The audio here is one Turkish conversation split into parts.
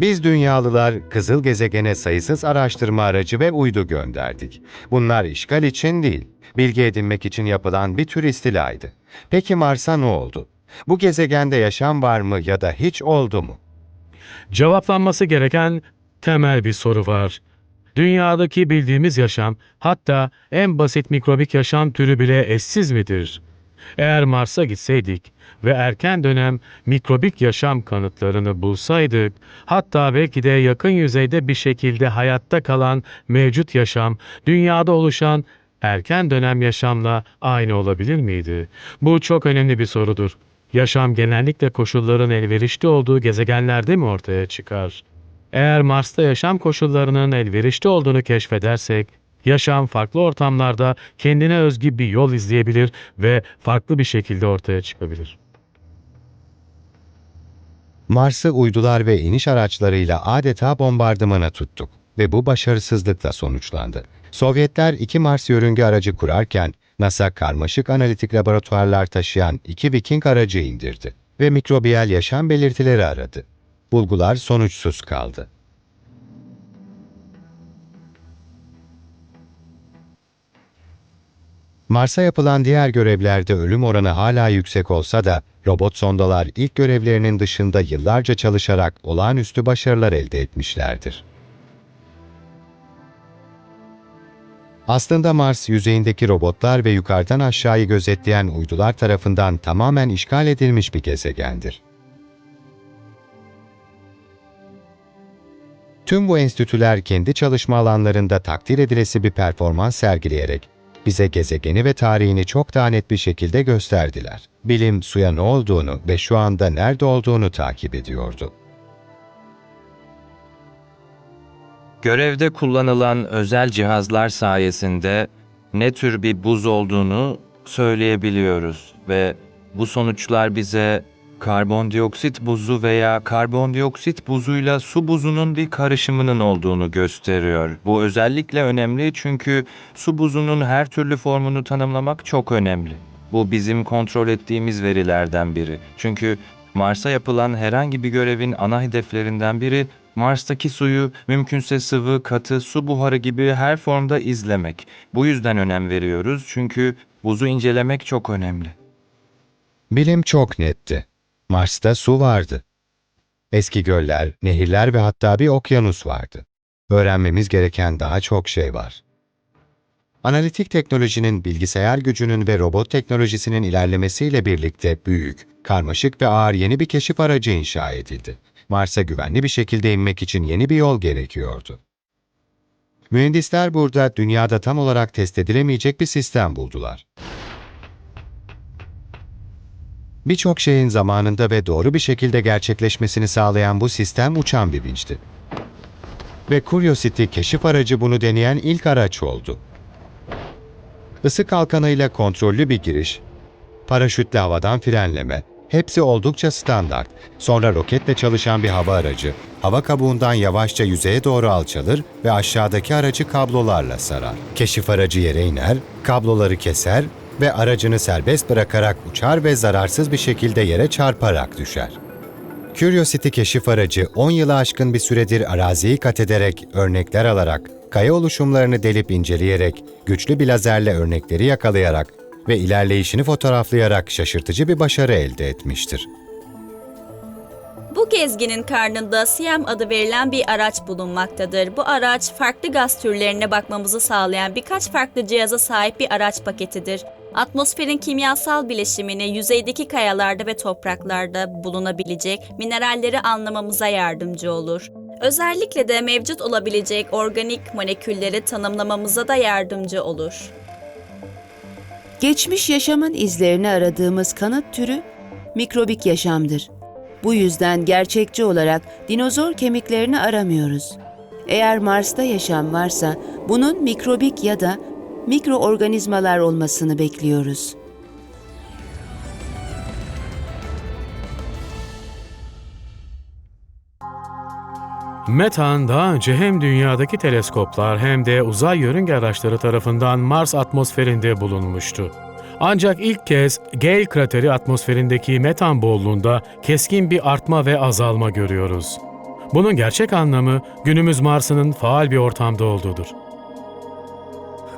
Biz dünyalılar kızıl gezegene sayısız araştırma aracı ve uydu gönderdik. Bunlar işgal için değil, bilgi edinmek için yapılan bir tür istilaydı. Peki Mars'a ne oldu? Bu gezegende yaşam var mı ya da hiç oldu mu? Cevaplanması gereken temel bir soru var. Dünyadaki bildiğimiz yaşam, hatta en basit mikrobik yaşam türü bile eşsiz midir? Eğer Mars'a gitseydik ve erken dönem mikrobik yaşam kanıtlarını bulsaydık, hatta belki de yakın yüzeyde bir şekilde hayatta kalan mevcut yaşam, dünyada oluşan erken dönem yaşamla aynı olabilir miydi? Bu çok önemli bir sorudur. Yaşam genellikle koşulların elverişli olduğu gezegenlerde mi ortaya çıkar? Eğer Mars'ta yaşam koşullarının elverişli olduğunu keşfedersek, yaşam farklı ortamlarda kendine özgü bir yol izleyebilir ve farklı bir şekilde ortaya çıkabilir. Mars'ı uydular ve iniş araçlarıyla adeta bombardımana tuttuk ve bu başarısızlıkla sonuçlandı. Sovyetler iki Mars yörünge aracı kurarken NASA karmaşık analitik laboratuvarlar taşıyan iki Viking aracı indirdi ve mikrobiyal yaşam belirtileri aradı. Bulgular sonuçsuz kaldı. Mars'a yapılan diğer görevlerde ölüm oranı hala yüksek olsa da robot sondalar ilk görevlerinin dışında yıllarca çalışarak olağanüstü başarılar elde etmişlerdir. Aslında Mars yüzeyindeki robotlar ve yukarıdan aşağıyı gözetleyen uydular tarafından tamamen işgal edilmiş bir gezegendir. Tüm bu enstitüler kendi çalışma alanlarında takdir edilesi bir performans sergileyerek bize gezegeni ve tarihini çok daha net bir şekilde gösterdiler. Bilim suya ne olduğunu ve şu anda nerede olduğunu takip ediyordu. Görevde kullanılan özel cihazlar sayesinde ne tür bir buz olduğunu söyleyebiliyoruz ve bu sonuçlar bize karbondioksit buzu veya karbondioksit buzuyla su buzunun bir karışımının olduğunu gösteriyor. Bu özellikle önemli çünkü su buzunun her türlü formunu tanımlamak çok önemli. Bu bizim kontrol ettiğimiz verilerden biri. Çünkü Mars'a yapılan herhangi bir görevin ana hedeflerinden biri Mars'taki suyu mümkünse sıvı, katı, su buharı gibi her formda izlemek. Bu yüzden önem veriyoruz çünkü buzu incelemek çok önemli. Bilim çok netti. Mars'ta su vardı. Eski göller, nehirler ve hatta bir okyanus vardı. Öğrenmemiz gereken daha çok şey var. Analitik teknolojinin, bilgisayar gücünün ve robot teknolojisinin ilerlemesiyle birlikte büyük, karmaşık ve ağır yeni bir keşif aracı inşa edildi. Mars'a güvenli bir şekilde inmek için yeni bir yol gerekiyordu. Mühendisler burada dünyada tam olarak test edilemeyecek bir sistem buldular. Birçok şeyin zamanında ve doğru bir şekilde gerçekleşmesini sağlayan bu sistem uçan bir vinçti. Ve Curiosity keşif aracı bunu deneyen ilk araç oldu. Isı kalkanıyla kontrollü bir giriş, paraşütle havadan frenleme, hepsi oldukça standart. Sonra roketle çalışan bir hava aracı, hava kabuğundan yavaşça yüzeye doğru alçalır ve aşağıdaki aracı kablolarla sarar. Keşif aracı yere iner, kabloları keser ve aracını serbest bırakarak uçar ve zararsız bir şekilde yere çarparak düşer. Curiosity keşif aracı 10 yılı aşkın bir süredir araziyi kat ederek, örnekler alarak, kaya oluşumlarını delip inceleyerek, güçlü bir lazerle örnekleri yakalayarak ve ilerleyişini fotoğraflayarak şaşırtıcı bir başarı elde etmiştir. Bu gezginin karnında Siem adı verilen bir araç bulunmaktadır. Bu araç farklı gaz türlerine bakmamızı sağlayan birkaç farklı cihaza sahip bir araç paketidir. Atmosferin kimyasal bileşimini yüzeydeki kayalarda ve topraklarda bulunabilecek mineralleri anlamamıza yardımcı olur. Özellikle de mevcut olabilecek organik molekülleri tanımlamamıza da yardımcı olur. Geçmiş yaşamın izlerini aradığımız kanıt türü mikrobik yaşamdır. Bu yüzden gerçekçi olarak dinozor kemiklerini aramıyoruz. Eğer Mars'ta yaşam varsa bunun mikrobik ya da mikroorganizmalar olmasını bekliyoruz. Metan daha önce hem dünyadaki teleskoplar hem de uzay yörünge araçları tarafından Mars atmosferinde bulunmuştu. Ancak ilk kez Gale krateri atmosferindeki metan bolluğunda keskin bir artma ve azalma görüyoruz. Bunun gerçek anlamı günümüz Mars'ının faal bir ortamda olduğudur.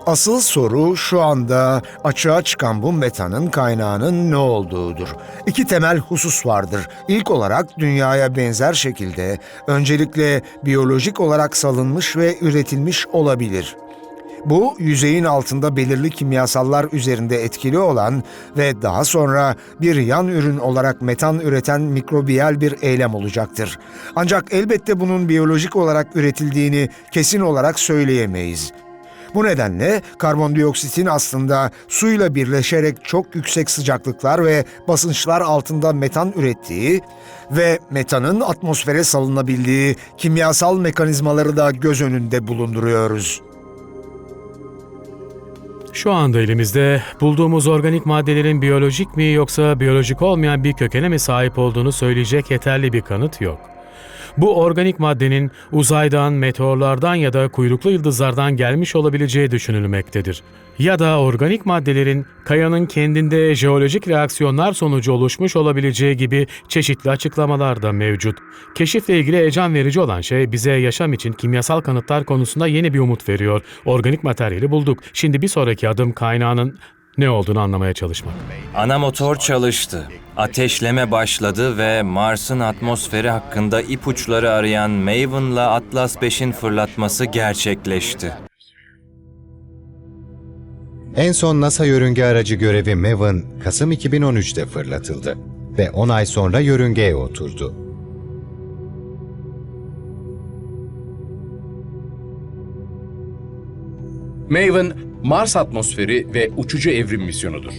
Asıl soru şu anda açığa çıkan bu metanın kaynağının ne olduğudur. İki temel husus vardır. İlk olarak dünyaya benzer şekilde öncelikle biyolojik olarak salınmış ve üretilmiş olabilir. Bu yüzeyin altında belirli kimyasallar üzerinde etkili olan ve daha sonra bir yan ürün olarak metan üreten mikrobiyal bir eylem olacaktır. Ancak elbette bunun biyolojik olarak üretildiğini kesin olarak söyleyemeyiz. Bu nedenle karbondioksitin aslında suyla birleşerek çok yüksek sıcaklıklar ve basınçlar altında metan ürettiği ve metanın atmosfere salınabildiği kimyasal mekanizmaları da göz önünde bulunduruyoruz. Şu anda elimizde bulduğumuz organik maddelerin biyolojik mi yoksa biyolojik olmayan bir kökene mi sahip olduğunu söyleyecek yeterli bir kanıt yok. Bu organik maddenin uzaydan, meteorlardan ya da kuyruklu yıldızlardan gelmiş olabileceği düşünülmektedir. Ya da organik maddelerin kayanın kendinde jeolojik reaksiyonlar sonucu oluşmuş olabileceği gibi çeşitli açıklamalar da mevcut. Keşifle ilgili heyecan verici olan şey bize yaşam için kimyasal kanıtlar konusunda yeni bir umut veriyor. Organik materyali bulduk. Şimdi bir sonraki adım kaynağının ne olduğunu anlamaya çalışmak. Ana motor çalıştı. Ateşleme başladı ve Mars'ın atmosferi hakkında ipuçları arayan Maven'la Atlas 5'in fırlatması gerçekleşti. En son NASA yörünge aracı görevi Maven, Kasım 2013'te fırlatıldı ve 10 ay sonra yörüngeye oturdu. Maven, Mars atmosferi ve uçucu evrim misyonudur.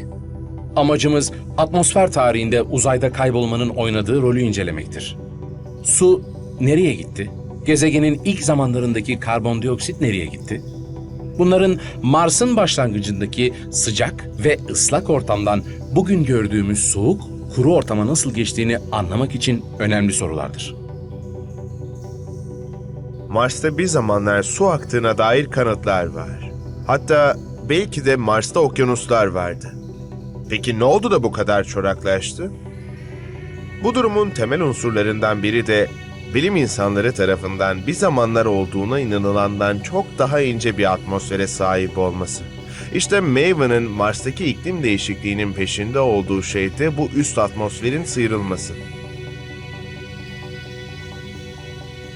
Amacımız atmosfer tarihinde uzayda kaybolmanın oynadığı rolü incelemektir. Su nereye gitti? Gezegenin ilk zamanlarındaki karbondioksit nereye gitti? Bunların Mars'ın başlangıcındaki sıcak ve ıslak ortamdan bugün gördüğümüz soğuk, kuru ortama nasıl geçtiğini anlamak için önemli sorulardır. Mars'ta bir zamanlar su aktığına dair kanıtlar var. Hatta belki de Mars'ta okyanuslar vardı. Peki ne oldu da bu kadar çoraklaştı? Bu durumun temel unsurlarından biri de bilim insanları tarafından bir zamanlar olduğuna inanılandan çok daha ince bir atmosfere sahip olması. İşte Maven'ın Mars'taki iklim değişikliğinin peşinde olduğu şey de bu üst atmosferin sıyrılması.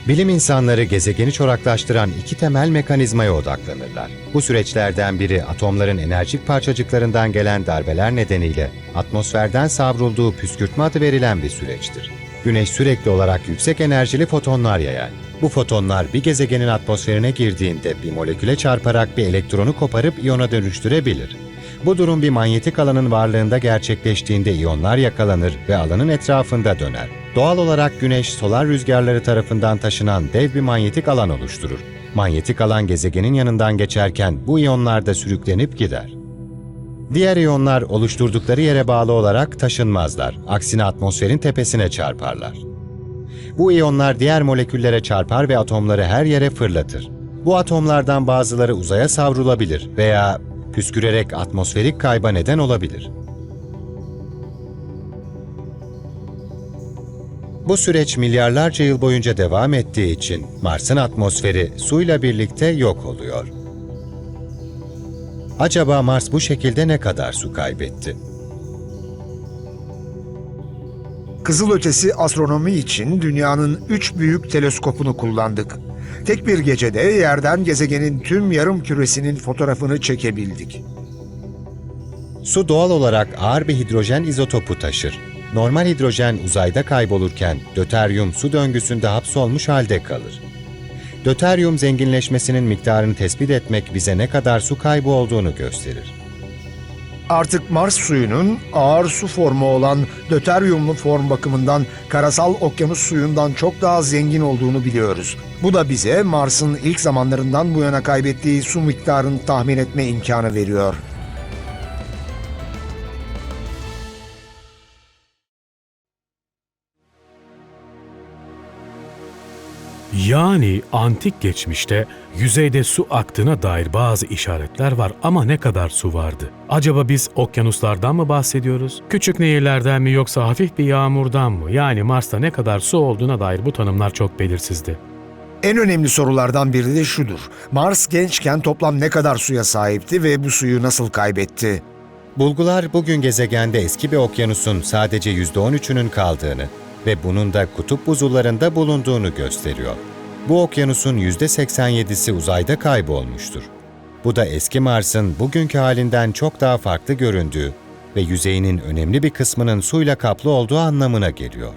Bilim insanları gezegeni çoraklaştıran iki temel mekanizmaya odaklanırlar. Bu süreçlerden biri atomların enerjik parçacıklarından gelen darbeler nedeniyle atmosferden savrulduğu püskürtme adı verilen bir süreçtir. Güneş sürekli olarak yüksek enerjili fotonlar yayar. Bu fotonlar bir gezegenin atmosferine girdiğinde bir moleküle çarparak bir elektronu koparıp iyona dönüştürebilir. Bu durum bir manyetik alanın varlığında gerçekleştiğinde iyonlar yakalanır ve alanın etrafında döner. Doğal olarak Güneş solar rüzgarları tarafından taşınan dev bir manyetik alan oluşturur. Manyetik alan gezegenin yanından geçerken bu iyonlar da sürüklenip gider. Diğer iyonlar oluşturdukları yere bağlı olarak taşınmazlar. Aksine atmosferin tepesine çarparlar. Bu iyonlar diğer moleküllere çarpar ve atomları her yere fırlatır. Bu atomlardan bazıları uzaya savrulabilir veya püskürerek atmosferik kayba neden olabilir. Bu süreç milyarlarca yıl boyunca devam ettiği için Mars'ın atmosferi suyla birlikte yok oluyor. Acaba Mars bu şekilde ne kadar su kaybetti? Kızılötesi astronomi için dünyanın üç büyük teleskopunu kullandık. Tek bir gecede yerden gezegenin tüm yarım küresinin fotoğrafını çekebildik. Su doğal olarak ağır bir hidrojen izotopu taşır. Normal hidrojen uzayda kaybolurken döteryum su döngüsünde hapsolmuş halde kalır. Döteryum zenginleşmesinin miktarını tespit etmek bize ne kadar su kaybı olduğunu gösterir. Artık Mars suyunun ağır su formu olan döteryumlu form bakımından karasal okyanus suyundan çok daha zengin olduğunu biliyoruz. Bu da bize Mars'ın ilk zamanlarından bu yana kaybettiği su miktarını tahmin etme imkanı veriyor. Yani antik geçmişte yüzeyde su aktığına dair bazı işaretler var ama ne kadar su vardı? Acaba biz okyanuslardan mı bahsediyoruz? Küçük nehirlerden mi yoksa hafif bir yağmurdan mı? Yani Mars'ta ne kadar su olduğuna dair bu tanımlar çok belirsizdi. En önemli sorulardan biri de şudur. Mars gençken toplam ne kadar suya sahipti ve bu suyu nasıl kaybetti? Bulgular bugün gezegende eski bir okyanusun sadece %13'ünün kaldığını ve bunun da kutup buzullarında bulunduğunu gösteriyor. Bu okyanusun %87'si uzayda kaybolmuştur. Bu da eski Mars'ın bugünkü halinden çok daha farklı göründüğü ve yüzeyinin önemli bir kısmının suyla kaplı olduğu anlamına geliyor.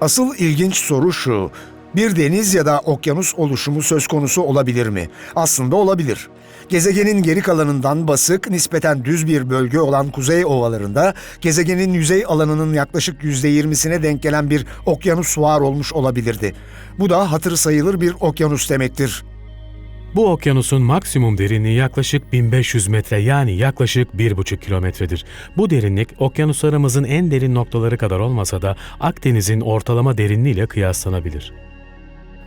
Asıl ilginç soru şu. Bir deniz ya da okyanus oluşumu söz konusu olabilir mi? Aslında olabilir. Gezegenin geri kalanından basık, nispeten düz bir bölge olan kuzey ovalarında gezegenin yüzey alanının yaklaşık %20'sine denk gelen bir okyanus var olmuş olabilirdi. Bu da hatır sayılır bir okyanus demektir. Bu okyanusun maksimum derinliği yaklaşık 1500 metre yani yaklaşık 1,5 kilometredir. Bu derinlik okyanuslarımızın en derin noktaları kadar olmasa da Akdeniz'in ortalama derinliğiyle kıyaslanabilir.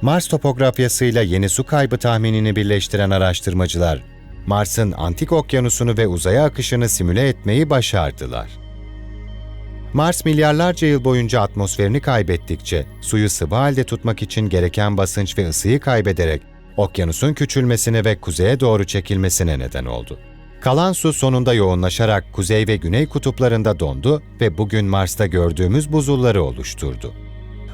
Mars topografyasıyla yeni su kaybı tahminini birleştiren araştırmacılar, Mars'ın antik okyanusunu ve uzaya akışını simüle etmeyi başardılar. Mars milyarlarca yıl boyunca atmosferini kaybettikçe suyu sıvı halde tutmak için gereken basınç ve ısıyı kaybederek okyanusun küçülmesine ve kuzeye doğru çekilmesine neden oldu. Kalan su sonunda yoğunlaşarak kuzey ve güney kutuplarında dondu ve bugün Mars'ta gördüğümüz buzulları oluşturdu.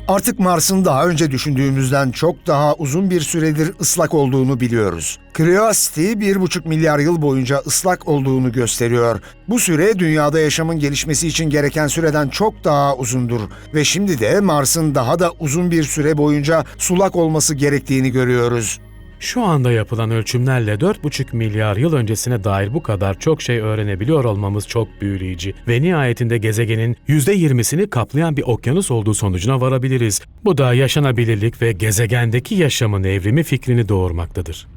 Artık Mars'ın daha önce düşündüğümüzden çok daha uzun bir süredir ıslak olduğunu biliyoruz. Curiosity 1,5 milyar yıl boyunca ıslak olduğunu gösteriyor. Bu süre dünyada yaşamın gelişmesi için gereken süreden çok daha uzundur ve şimdi de Mars'ın daha da uzun bir süre boyunca sulak olması gerektiğini görüyoruz. Şu anda yapılan ölçümlerle 4,5 milyar yıl öncesine dair bu kadar çok şey öğrenebiliyor olmamız çok büyüleyici ve nihayetinde gezegenin %20'sini kaplayan bir okyanus olduğu sonucuna varabiliriz. Bu da yaşanabilirlik ve gezegendeki yaşamın evrimi fikrini doğurmaktadır.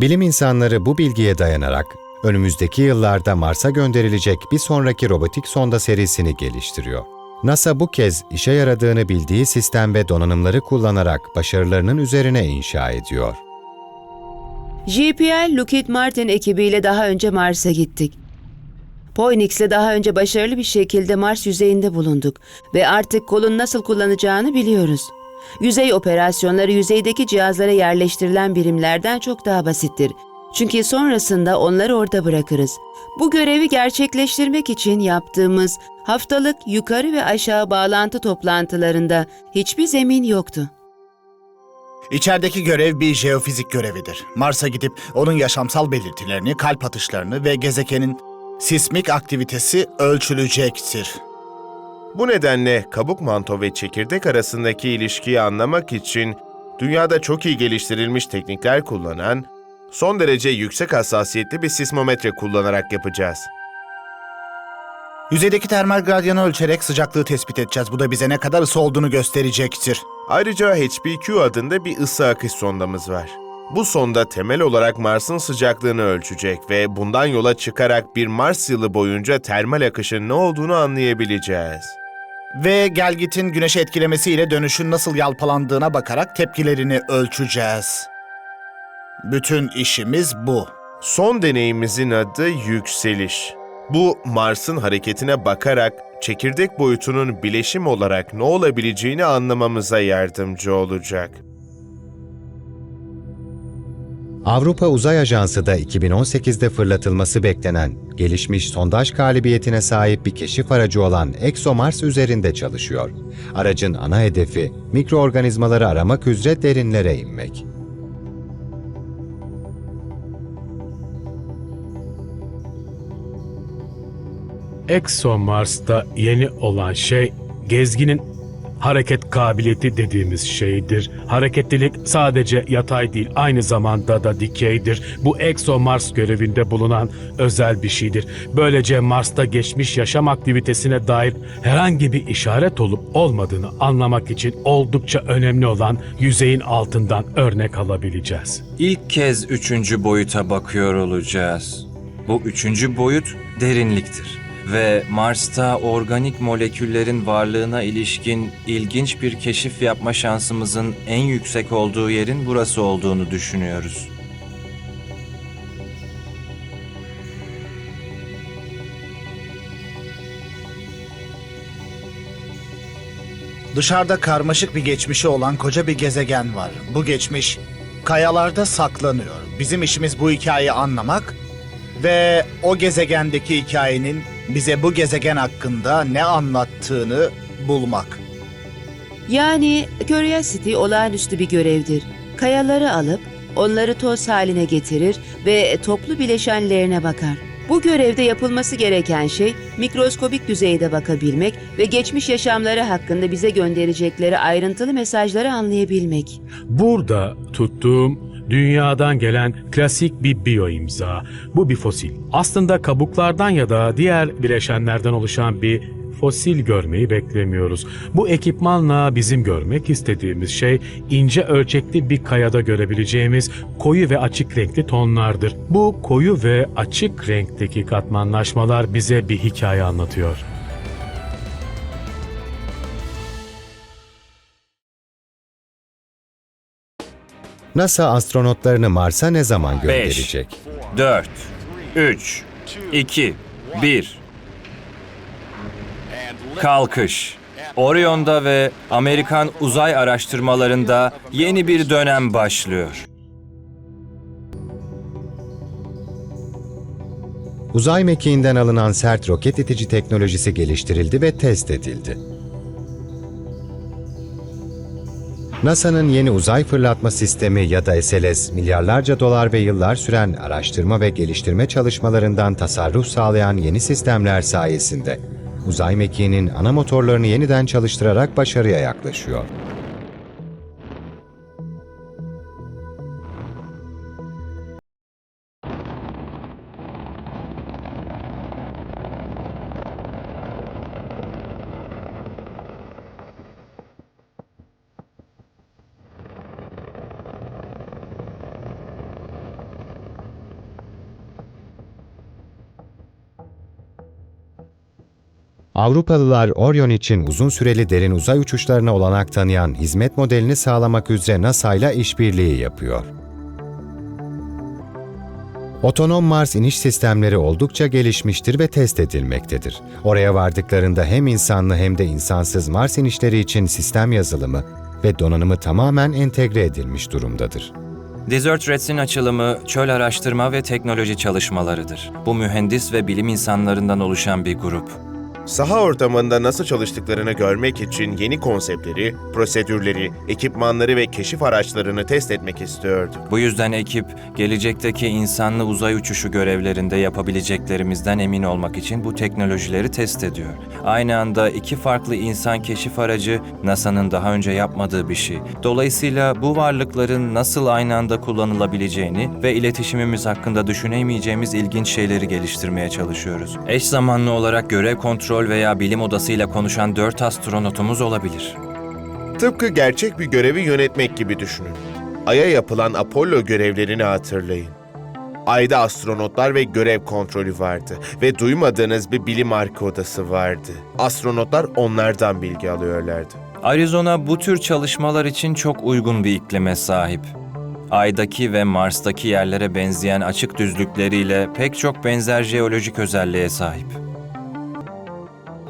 Bilim insanları bu bilgiye dayanarak önümüzdeki yıllarda Mars'a gönderilecek bir sonraki robotik sonda serisini geliştiriyor. NASA bu kez işe yaradığını bildiği sistem ve donanımları kullanarak başarılarının üzerine inşa ediyor. JPL Lockheed Martin ekibiyle daha önce Mars'a gittik. Phoenix'le daha önce başarılı bir şekilde Mars yüzeyinde bulunduk ve artık kolun nasıl kullanacağını biliyoruz. Yüzey operasyonları yüzeydeki cihazlara yerleştirilen birimlerden çok daha basittir. Çünkü sonrasında onları orada bırakırız. Bu görevi gerçekleştirmek için yaptığımız haftalık yukarı ve aşağı bağlantı toplantılarında hiçbir zemin yoktu. İçerideki görev bir jeofizik görevidir. Mars'a gidip onun yaşamsal belirtilerini, kalp atışlarını ve gezegenin sismik aktivitesi ölçülecektir. Bu nedenle kabuk manto ve çekirdek arasındaki ilişkiyi anlamak için dünyada çok iyi geliştirilmiş teknikler kullanan, son derece yüksek hassasiyetli bir sismometre kullanarak yapacağız. Yüzeydeki termal gradyanı ölçerek sıcaklığı tespit edeceğiz. Bu da bize ne kadar ısı olduğunu gösterecektir. Ayrıca HPQ adında bir ısı akış sondamız var. Bu sonda temel olarak Mars'ın sıcaklığını ölçecek ve bundan yola çıkarak bir Mars yılı boyunca termal akışın ne olduğunu anlayabileceğiz. Ve gelgitin güneşi etkilemesiyle dönüşün nasıl yalpalandığına bakarak tepkilerini ölçeceğiz. Bütün işimiz bu. Son deneyimizin adı yükseliş. Bu Mars'ın hareketine bakarak çekirdek boyutunun bileşim olarak ne olabileceğini anlamamıza yardımcı olacak. Avrupa Uzay Ajansı da 2018'de fırlatılması beklenen gelişmiş sondaj kabiliyetine sahip bir keşif aracı olan ExoMars üzerinde çalışıyor. Aracın ana hedefi mikroorganizmaları aramak üzere derinlere inmek. ExoMars'ta yeni olan şey gezginin hareket kabiliyeti dediğimiz şeydir. Hareketlilik sadece yatay değil aynı zamanda da dikeydir. Bu ExoMars görevinde bulunan özel bir şeydir. Böylece Mars'ta geçmiş yaşam aktivitesine dair herhangi bir işaret olup olmadığını anlamak için oldukça önemli olan yüzeyin altından örnek alabileceğiz. İlk kez üçüncü boyuta bakıyor olacağız. Bu üçüncü boyut derinliktir. Ve Mars'ta organik moleküllerin varlığına ilişkin ilginç bir keşif yapma şansımızın en yüksek olduğu yerin burası olduğunu düşünüyoruz. Dışarıda karmaşık bir geçmişi olan koca bir gezegen var. Bu geçmiş kayalarda saklanıyor. Bizim işimiz bu hikayeyi anlamak ve o gezegendeki hikayenin bize bu gezegen hakkında ne anlattığını bulmak. Yani Curiosity olağanüstü bir görevdir. Kayaları alıp onları toz haline getirir ve toplu bileşenlerine bakar. Bu görevde yapılması gereken şey mikroskobik düzeyde bakabilmek ve geçmiş yaşamları hakkında bize gönderecekleri ayrıntılı mesajları anlayabilmek. Burada tuttuğum dünyadan gelen klasik bir biyo imza. Bu bir fosil. Aslında kabuklardan ya da diğer bileşenlerden oluşan bir fosil görmeyi beklemiyoruz. Bu ekipmanla bizim görmek istediğimiz şey ince ölçekli bir kayada görebileceğimiz koyu ve açık renkli tonlardır. Bu koyu ve açık renkteki katmanlaşmalar bize bir hikaye anlatıyor. NASA astronotlarını Mars'a ne zaman gönderecek? 4, 3, 2, 1. Kalkış. Orion'da ve Amerikan uzay araştırmalarında yeni bir dönem başlıyor. Uzay mekiğinden alınan sert roket itici teknolojisi geliştirildi ve test edildi. NASA'nın yeni uzay fırlatma sistemi ya da SLS, milyarlarca dolar ve yıllar süren araştırma ve geliştirme çalışmalarından tasarruf sağlayan yeni sistemler sayesinde uzay mekiğinin ana motorlarını yeniden çalıştırarak başarıya yaklaşıyor. Avrupalılar Orion için uzun süreli derin uzay uçuşlarına olanak tanıyan hizmet modelini sağlamak üzere NASA ile işbirliği yapıyor. Otonom Mars iniş sistemleri oldukça gelişmiştir ve test edilmektedir. Oraya vardıklarında hem insanlı hem de insansız Mars inişleri için sistem yazılımı ve donanımı tamamen entegre edilmiş durumdadır. Desert Rats'in açılımı çöl araştırma ve teknoloji çalışmalarıdır. Bu mühendis ve bilim insanlarından oluşan bir grup. Saha ortamında nasıl çalıştıklarını görmek için yeni konseptleri, prosedürleri, ekipmanları ve keşif araçlarını test etmek istiyorduk. Bu yüzden ekip, gelecekteki insanlı uzay uçuşu görevlerinde yapabileceklerimizden emin olmak için bu teknolojileri test ediyor. Aynı anda iki farklı insan keşif aracı NASA'nın daha önce yapmadığı bir şey. Dolayısıyla bu varlıkların nasıl aynı anda kullanılabileceğini ve iletişimimiz hakkında düşünemeyeceğimiz ilginç şeyleri geliştirmeye çalışıyoruz. Eş zamanlı olarak görev kontrol veya bilim odasıyla konuşan dört astronotumuz olabilir. Tıpkı gerçek bir görevi yönetmek gibi düşünün. Ay'a yapılan Apollo görevlerini hatırlayın. Ay'da astronotlar ve görev kontrolü vardı ve duymadığınız bir bilim arka odası vardı. Astronotlar onlardan bilgi alıyorlardı. Arizona bu tür çalışmalar için çok uygun bir iklime sahip. Ay'daki ve Mars'taki yerlere benzeyen açık düzlükleriyle pek çok benzer jeolojik özelliğe sahip.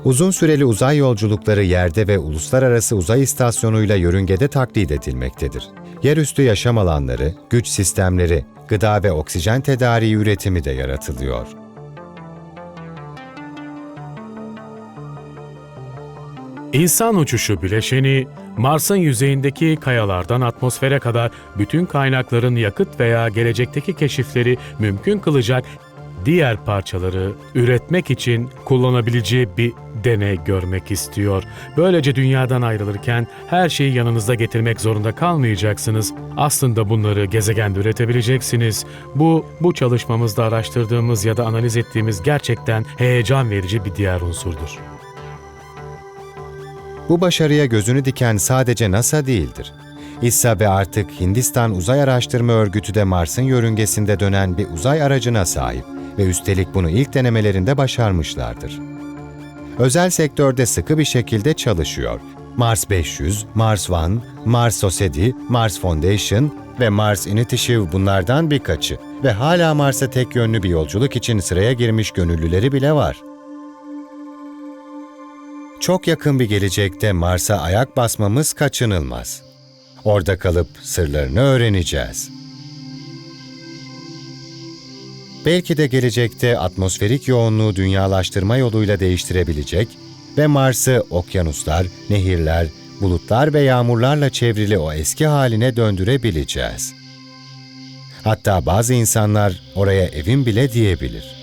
Uzun süreli uzay yolculukları yerde ve uluslararası uzay istasyonuyla yörüngede taklit edilmektedir. Yerüstü yaşam alanları, güç sistemleri, gıda ve oksijen tedariği üretimi de yaratılıyor. İnsan uçuşu bileşeni, Mars'ın yüzeyindeki kayalardan atmosfere kadar bütün kaynakların yakıt veya gelecekteki keşifleri mümkün kılacak diğer parçaları üretmek için kullanabileceği bir deney görmek istiyor. Böylece dünyadan ayrılırken her şeyi yanınızda getirmek zorunda kalmayacaksınız. Aslında bunları gezegende üretebileceksiniz. Bu, bu çalışmamızda araştırdığımız ya da analiz ettiğimiz gerçekten heyecan verici bir diğer unsurdur. Bu başarıya gözünü diken sadece NASA değildir. İSSA ve artık Hindistan Uzay Araştırma Örgütü de Mars'ın yörüngesinde dönen bir uzay aracına sahip ve üstelik bunu ilk denemelerinde başarmışlardır. Özel sektörde sıkı bir şekilde çalışıyor. Mars 500, Mars One, Mars Society, Mars Foundation ve Mars Initiative bunlardan birkaçı ve hala Mars'a tek yönlü bir yolculuk için sıraya girmiş gönüllüleri bile var. Çok yakın bir gelecekte Mars'a ayak basmamız kaçınılmaz. Orada kalıp sırlarını öğreneceğiz. Belki de gelecekte atmosferik yoğunluğu dünyalaştırma yoluyla değiştirebilecek ve Mars'ı okyanuslar, nehirler, bulutlar ve yağmurlarla çevrili o eski haline döndürebileceğiz. Hatta bazı insanlar oraya evim bile diyebilir.